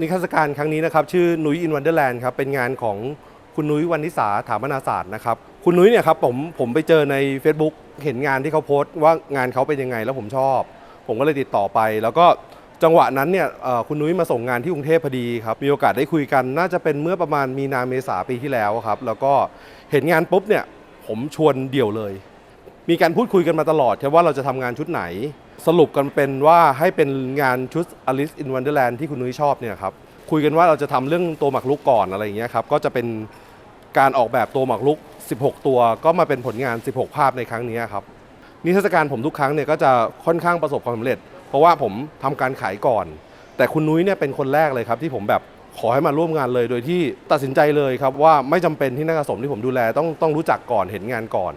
นิทรรศการครั้งนี้นะครับชื่อนุ้ยอินวันเดอร์แลนด์ครับเป็นงานของคุณนุ้ยวันนิสาถามนาศาสตร์นะครับคุณนุ้ยเนี่ยครับผมผมไปเจอใน Facebook เห็นงานที่เขาโพสต์ว่างานเขาเป็นยังไงแล้วผมชอบ ผมก็เลยติดต่อไป แล้วก็จังหวะนั้นเนี่ยเอ่อคุณนุ้ยมาส่งงานที่กรุงเทพพอดีครับมีโอกาสได้คุยกันน่าจะเป็นเมื่อประมาณมีนาเมษาปีที่แล้วครับแล้วก็เห็นงานปุ๊บเนี่ยผมชวนเดี่ยวเลย มีการพูดคุยกันมาตลอดครับว่าเราจะทำงานชุดไหน สรุปกันเป็นว่าให้เป็นงานชุด Alice in Wonderland ที่คุณนุ้ยชอบเนี่ยครับคุยกันว่าเราจะทำเรื่องตัวหมากรุกก่อนอะไรอย่างเงี้ยครับก็จะเป็นการออกแบบตัวหมากรุก 16 ตัว ก็มาเป็นผลงาน 16 ภาพในครั้งนี้ครับนิทรรศการผมทุกครั้งเนี่ยก็จะค่อนข้างประสบความสำเร็จ เพราะว่าผมทำการขายก่อน แต่คุณนุ้ยเนี่ยเป็นคนแรกเลยครับที่ผมแบบขอให้มาร่วมงานเลยโดยที่ตัดสินใจเลยครับว่าไม่จำเป็นที่นักสะสมที่ผมดูแลต้องต้องรู้จักก่อนเห็นงานก่อน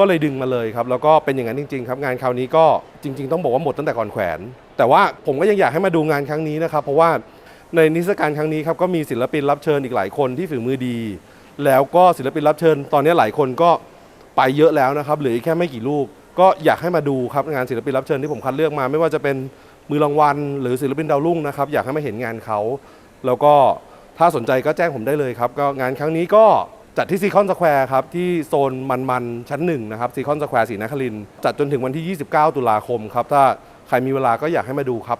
ก็เลยดึงมาเลยครับแล้วก็เป็นอย่างนั้นจริง ๆ ครับ งานคราวนี้ก็จริง ๆ ต้องบอกว่าหมดตั้งแต่ก่อนแขวน แต่ว่าผมก็ยังอยากให้มาดูงานครั้งนี้นะครับ เพราะว่าในนิทรรศการครั้งนี้ครับก็มีศิลปินรับเชิญอีกหลายคนที่ฝีมือดี แล้วก็ศิลปินรับเชิญ ตอนนี้หลายคนก็ไปเยอะแล้วนะครับเหลืออีกแค่ไม่กี่รูป ก็อยากให้มาดูครับงานศิลปินรับเชิญที่ผมคัดเลือกมา ไม่ว่าจะเป็นมือรางวัลหรือศิลปินดาวรุ่งนะครับอยากให้มาเห็นงานเขา แล้วก็ถ้าสนใจก็แจ้งผมได้เลยครับ ก็งานครั้งนี้ก็ จัดที่ซีคอนสแควร์ครับ ที่โซนมันมันๆชั้นหนึ่งนะครับซีคอนสแควร์สีนครินจัดจนถึงวันที่ 29 ตุลาคมครับ ถ้าใครมีเวลาก็อยากให้มาดูครับ